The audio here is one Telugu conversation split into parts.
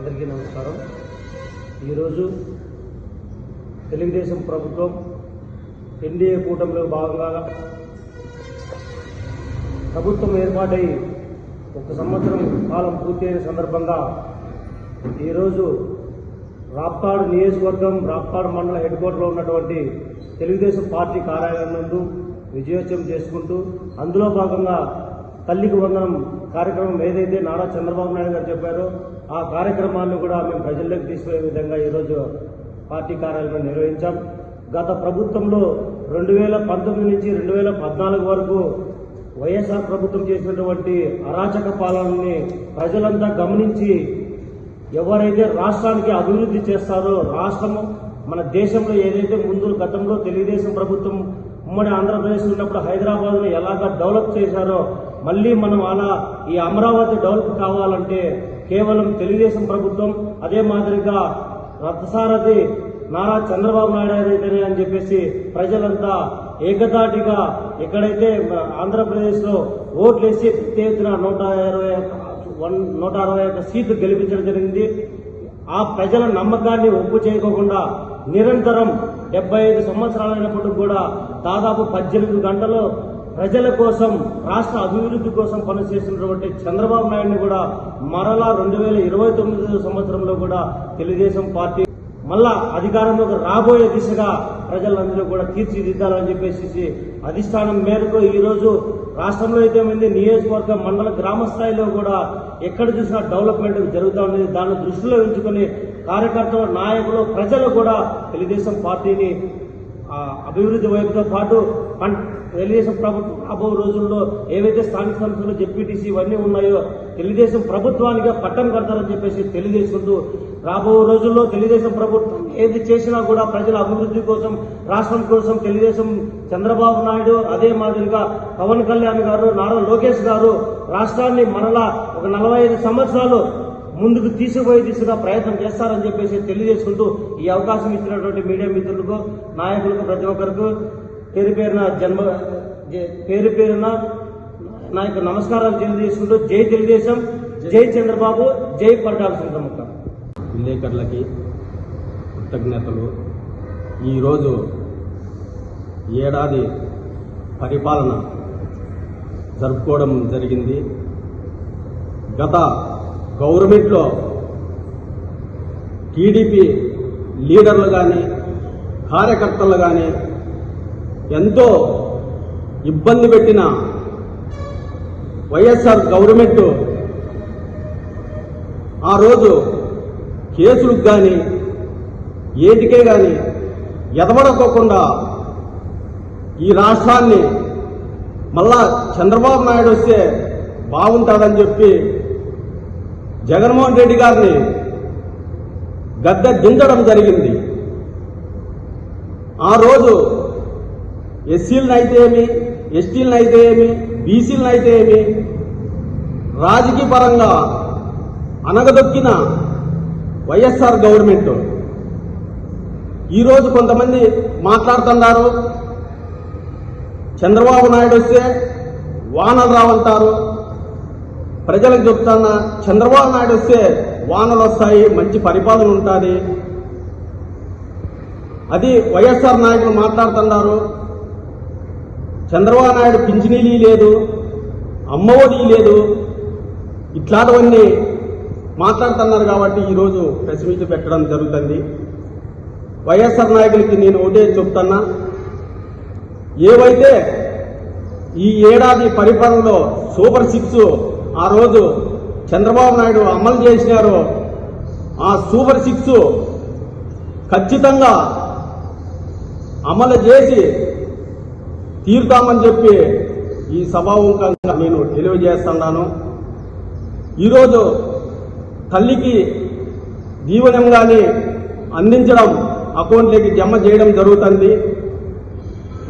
అందరికీ నమస్కారం. ఈరోజు తెలుగుదేశం ప్రభుత్వం ఎన్డీఏ కూటమిలో భాగంగా ప్రభుత్వం ఏర్పాటై ఒక సంవత్సరం కాలం పూర్తయిన సందర్భంగా ఈరోజు రాప్తాడు నియోజకవర్గం రాప్తాడు మండల హెడ్ క్వార్టర్లో ఉన్నటువంటి తెలుగుదేశం పార్టీ కార్యాలయం నందు విజయోత్సవం చేసుకుంటూ అందులో భాగంగా తల్లికి వందనం కార్యక్రమం ఏదైతే నారా చంద్రబాబు నాయుడు గారు చెప్పారో ఆ కార్యక్రమాన్ని కూడా మేము ప్రజల్లోకి తీసుకునే విధంగా ఈరోజు పార్టీ కార్యాలయం నిర్వహించాం. గత ప్రభుత్వంలో రెండు వేల పంతొమ్మిది నుంచి రెండు వేల పద్నాలుగు వరకు వైఎస్ఆర్ ప్రభుత్వం చేసినటువంటి అరాచక పాలనని ప్రజలంతా గమనించి ఎవరైతే రాష్ట్రానికి అభివృద్ధి చేస్తారో రాష్ట్రము మన దేశంలో ఏదైతే ముందు గతంలో తెలుగుదేశం ప్రభుత్వం ఉమ్మడి ఆంధ్రప్రదేశ్ ఉన్నప్పుడు హైదరాబాద్ను ఎలాగ డెవలప్ చేశారో మళ్ళీ మనం అలా ఈ అమరావతి డెవలప్ కావాలంటే కేవలం తెలుగుదేశం ప్రభుత్వం అదే మాదిరిగా రథసారథి నారా చంద్రబాబు నాయుడు గారైతేనే అని చెప్పేసి ప్రజలంతా ఏకదాటిగా ఎక్కడైతే ఆంధ్రప్రదేశ్లో ఓట్లేసి పెద్ద ఎత్తున నూట ఇరవై వన్ నూట అరవై ఒక్క సీట్లు గెలిపించడం జరిగింది. ఆ ప్రజల నమ్మకాన్ని ఒప్పు చేయకోకుండా నిరంతరం డెబ్బై ఐదు సంవత్సరాలైనప్పటికి కూడా దాదాపు పద్దెనిమిది గంటలు ప్రజల కోసం రాష్ట్ర అభివృద్ధి కోసం పనిచేస్తున్నటువంటి చంద్రబాబు నాయుడిని కూడా మరలా రెండు వేల ఇరవై తొమ్మిది సంవత్సరంలో కూడా తెలుగుదేశం పార్టీ మళ్ళా అధికారంలోకి రాబోయే దిశగా ప్రజలందరూ కూడా తీర్చిదిద్దాలని చెప్పేసి అధిష్టానం మేరకు ఈరోజు రాష్ట్రంలో అయితే ఉంది. నియోజకవర్గ మండల గ్రామ స్థాయిలో కూడా ఎక్కడ చూసినా డెవలప్మెంట్ జరుగుతూ ఉండేది దాన్ని దృష్టిలో ఉంచుకొని కార్యకర్తలు నాయకులు ప్రజలు కూడా తెలుగుదేశం పార్టీని అభివృద్ధి వైపుతో పాటు పం- తెలుగుదేశం ప్రభుత్వం రాబో రోజుల్లో ఏవైతే స్థానిక సంస్థలు జెడ్పీటీసీ ఇవన్నీ ఉన్నాయో తెలుగుదేశం ప్రభుత్వానికి పట్టం కడతారని చెప్పేసి తెలియజేసుకుంటూ రాబో రోజుల్లో తెలుగుదేశం ప్రభుత్వం ఏది చేసినా కూడా ప్రజల అభివృద్ధి కోసం రాష్ట్రం కోసం తెలుగుదేశం చంద్రబాబు నాయుడు అదే మాదిరిగా పవన్ కళ్యాణ్ గారు నారా లోకేష్ గారు రాష్ట్రాన్ని మరలా ఒక నలభై ఐదు సంవత్సరాలు ముందుకు తీసుకుపోయే దిశగా ప్రయత్నం చేస్తారని చెప్పేసి తెలియజేసుకుంటూ ఈ అవకాశం ఇచ్చినటువంటి మీడియా మిత్రులకు నాయకులకు ప్రతి ఒక్కరికి పేరు పేరున జన్మ పేరు పేరున నా యొక్క నమస్కారాలు తెలియజేసుకుంటూ జై తెలుగుదేశం జై చంద్రబాబు జై పట్టాల సుందరముక్క విలేకరులకి కృతజ్ఞతలు. ఈరోజు ఏడాది పరిపాలన జరుపుకోవడం జరిగింది. గత గవర్నమెంట్లో టీడీపీ లీడర్లు కానీ కార్యకర్తలు కానీ ఎంతో ఇబ్బంది పెట్టిన వైఎస్ఆర్ గవర్నమెంట్ ఆ రోజు కేసులకు కానీ ఏటికే కానీ ఎదవడకోకుండా ఈ రాష్ట్రాన్ని మళ్ళా చంద్రబాబు నాయుడు వస్తే బాగుంటుందని చెప్పి జగన్మోహన్ రెడ్డి గారిని గద్దె దించడం జరిగింది. ఆ రోజు ఎస్సీలను అయితే ఏమి ఎస్టీలను అయితే ఏమి బీసీలను అయితే ఏమి రాజకీయ పరంగా అనగదొక్కిన వైఎస్ఆర్ గవర్నమెంట్. ఈరోజు కొంతమంది మాట్లాడుతున్నారు. చంద్రబాబు నాయుడు వస్తే వానలు రావంటారు. ప్రజలకు చెప్తున్నా చంద్రబాబు నాయుడు వస్తే వానలు వస్తాయి మంచి పరిపాలన ఉంటుంది. అది వైఎస్ఆర్ నాయకులు మాట్లాడుతున్నారు. చంద్రబాబు నాయుడు పింఛనీలీ లేదు అమ్మఒడి లేదు. ఇట్లాంటివన్నీ మాట్లాడుతున్నారు కాబట్టి ఈరోజు ప్రెస్ మీట్ పెట్టడం జరుగుతుంది. వైఎస్ఆర్ నాయకులకి నేను ఒకటే చెప్తున్నా. ఏవైతే ఈ ఏడాది పరిపాలనలో సూపర్ సిక్స్ ఆ రోజు చంద్రబాబు నాయుడు అమలు చేసినారో ఆ సూపర్ సిక్స్ ఖచ్చితంగా అమలు చేసి తీరుతామని చెప్పి ఈ సభాముఖంగా నేను తెలియజేస్తున్నాను. ఈరోజు తల్లికి దీవెనం కానీ అందించడం అకౌంట్లోకి జమ చేయడం జరుగుతుంది.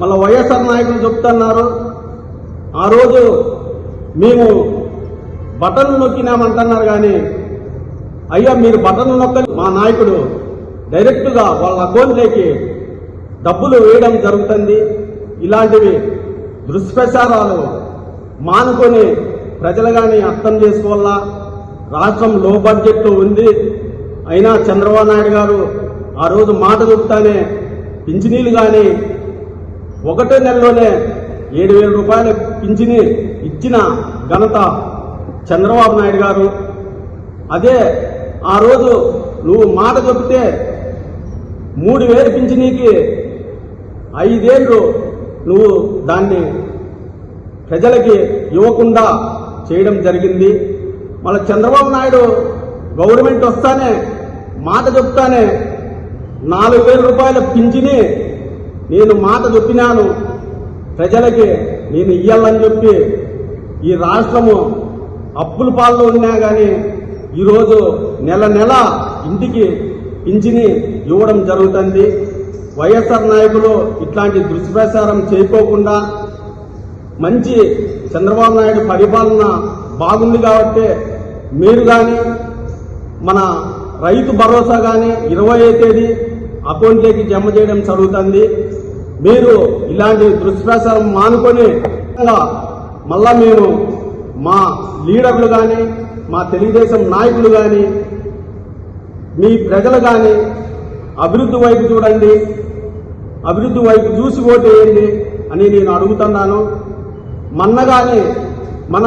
మళ్ళీ వైఎస్ఆర్ నాయకులు చెప్తున్నారు ఆ రోజు మేము బటన్లు నొక్కినామంటున్నారు కానీ అయ్యా మీరు బటన్లు నొక్కని మా నాయకుడు డైరెక్ట్గా వాళ్ళ అకౌంట్లోకి డబ్బులు వేయడం జరుగుతుంది. ఇలాంటివి దుష్ప్రచారాలు మానుకొని ప్రజలు కానీ అర్థం చేసుకోవాలా? రాష్ట్రం లో బడ్జెట్లో ఉంది. అయినా చంద్రబాబు నాయుడు గారు ఆ రోజు మాట చెప్తానే పింఛనీలు కానీ ఒకటే నెలలోనే ఏడు వేల రూపాయల పింఛని ఇచ్చిన ఘనత చంద్రబాబు నాయుడు గారు. అదే ఆ రోజు నువ్వు మాట చెబితే మూడు వేలు పింఛనీకి ఐదేళ్ళు నువ్వు దాన్ని ప్రజలకి ఇవ్వకుండా చేయడం జరిగింది. మళ్ళీ చంద్రబాబు నాయుడు గవర్నమెంట్ వస్తానే మాట చెప్తానే నాలుగు వేల రూపాయల పింఛని నేను మాట చెప్పినాను. ప్రజలకి నేను ఇయ్యాలని చెప్పి ఈ రాష్ట్రము అప్పుల పాల్లో ఉన్నా కానీ ఈరోజు నెల నెల ఇంటికి పింఛని ఇవ్వడం జరుగుతుంది. వైఎస్ఆర్ నాయకులు ఇట్లాంటి దుష్ప్రచారం చేయకోకుండా మంచి చంద్రబాబు నాయుడు పరిపాలన బాగుంది కాబట్టి మీరు కానీ మన రైతు భరోసా కానీ ఇరవై తేదీ అకౌంట్లోకి జమ చేయడం జరుగుతుంది. మీరు ఇలాంటి దుష్ప్రచారం మానుకొని మళ్ళా మేము మా లీడర్లు కానీ మా తెలుగుదేశం నాయకులు కానీ మీ ప్రజలు కానీ అభివృద్ధి వైపు చూడండి అభివృద్ధి వైపు చూసి ఓటు వేయండి అని నేను అడుగుతున్నాను. మన్నగానే మన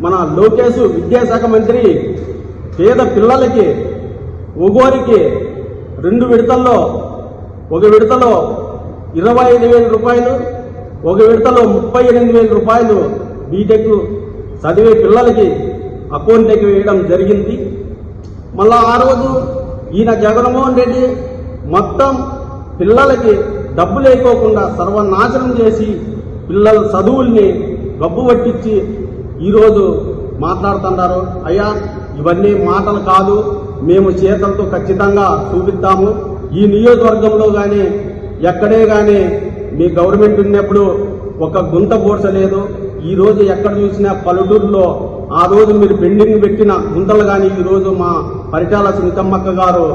మన లోకేష్ విద్యాశాఖ మంత్రి పేద పిల్లలకి ఒగోరికి రెండు విడతల్లో ఒక విడతలో ఇరవై ఐదు వేల రూపాయలు ఒక విడతలో ముప్పై ఎనిమిది వేల రూపాయలు బీటెక్ చదివే పిల్లలకి అకౌంట్లోకి వేయడం జరిగింది. మళ్ళా ఆ రోజు ఈయన జగన్మోహన్ రెడ్డి మొత్తం పిల్లలకి డబ్బు లేకోకుండా సర్వనాశనం చేసి పిల్లల చదువుల్ని గబ్బు పట్టించి ఈరోజు మాట్లాడుతున్నారు. అయ్యా ఇవన్నీ మాటలు కాదు మేము చేతలతో ఖచ్చితంగా చూపిస్తాము. ఈ నియోజకవర్గంలో కానీ ఎక్కడే కానీ మీ గవర్నమెంట్ ఉన్నప్పుడు ఒక గుంత పోడ్చలేదు. ఈరోజు ఎక్కడ చూసినా పల్లెటూరులో ఆ రోజు మీరు పెండింగ్ పెట్టిన గుంతలు కానీ ఈ రోజు మా పరిటాల సునీతమ్మక్క గారు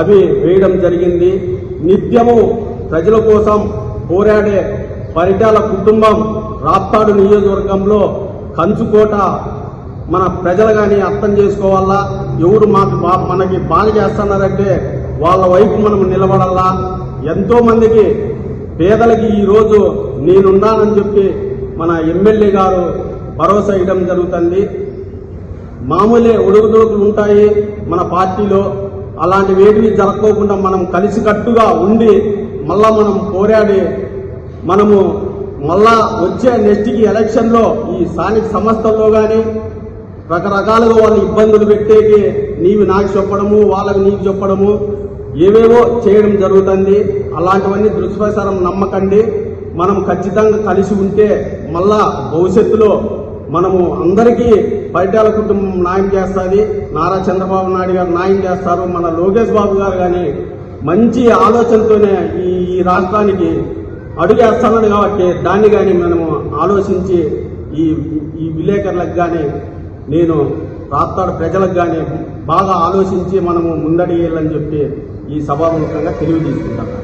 అవి వేయడం జరిగింది. నిత్యము ప్రజల కోసం పోరాడే పరిటాల కుటుంబం రాప్తాడు నియోజకవర్గంలో కంచుకోట మన ప్రజలు కానీ అర్థం చేసుకోవాలా? ఎవరు మాకు బా మనకి బాగా చేస్తున్నారంటే వాళ్ళ వైపు మనం నిలబడాలా? ఎంతో మందికి పేదలకి ఈరోజు నేనున్నానని చెప్పి మన ఎమ్మెల్యే గారు భరోసా ఇవ్వడం జరుగుతుంది. మామూలే ఒడుగుదొడుకులు ఉంటాయి మన పార్టీలో. అలాంటి వేటివి జరగకోకుండా మనం కలిసికట్టుగా ఉండి మళ్ళా మనం పోరాడి మనము మళ్ళా వచ్చే నెక్స్ట్కి ఎలక్షన్లో ఈ స్థానిక సంస్థల్లో కానీ రకరకాలుగా వాళ్ళు ఇబ్బందులు పెట్టేకి నీవి నాకు చెప్పడము వాళ్ళకి నీకు చెప్పడము ఏవేవో చేయడం జరుగుతుంది. అలాంటివన్నీ దుష్ప్రచారం నమ్మకండి. మనం ఖచ్చితంగా కలిసి ఉంటే మళ్ళా భవిష్యత్తులో మనము అందరికీ బయటాల కుటుంబం న్యాయం చేస్తుంది. నారా చంద్రబాబు నాయుడు గారు న్యాయం చేస్తారు. మన లోకేష్ బాబు గారు కానీ మంచి ఆలోచనతోనే ఈ రాష్ట్రానికి అడుగేస్తున్నాడు కాబట్టి దాన్ని కానీ మనము ఆలోచించి ఈ ఈ విలేకరులకు కానీ నేను రాప్తాడు ప్రజలకు కానీ బాగా ఆలోచించి మనము ముందడిగేయాలని చెప్పి ఈ సభాముఖంగా తెలియజేసుకుంటాను